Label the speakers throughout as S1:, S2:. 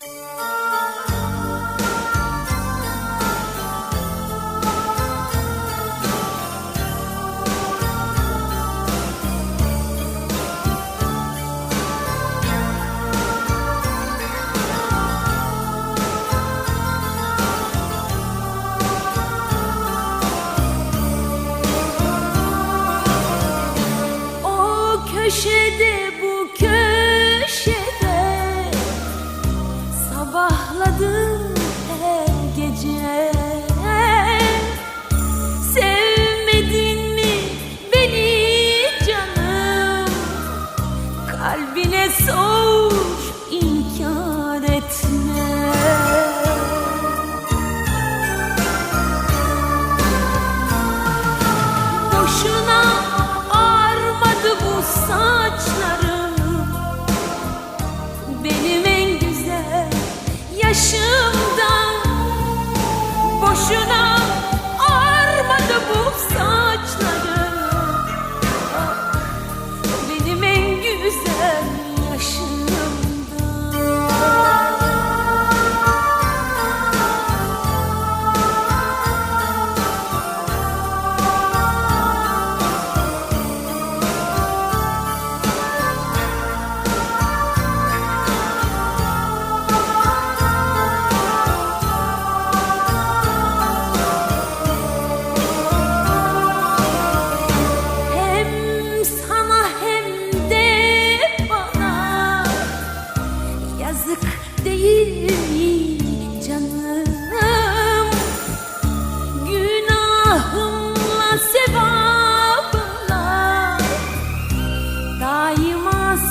S1: Música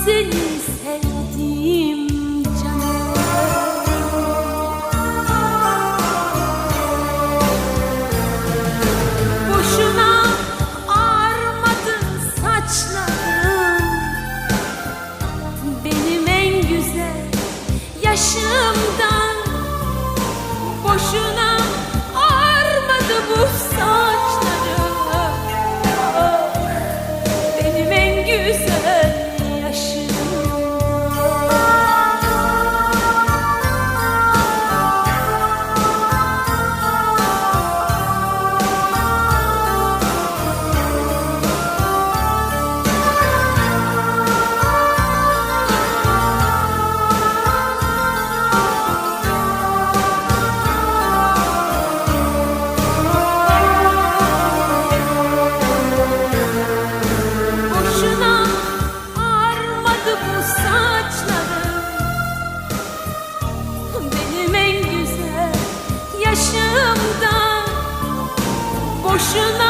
S1: seni sevdim canım. Boşuna ağarmadın saçlarım. Benim en güzel yaşımdan. Boşuna 是什么？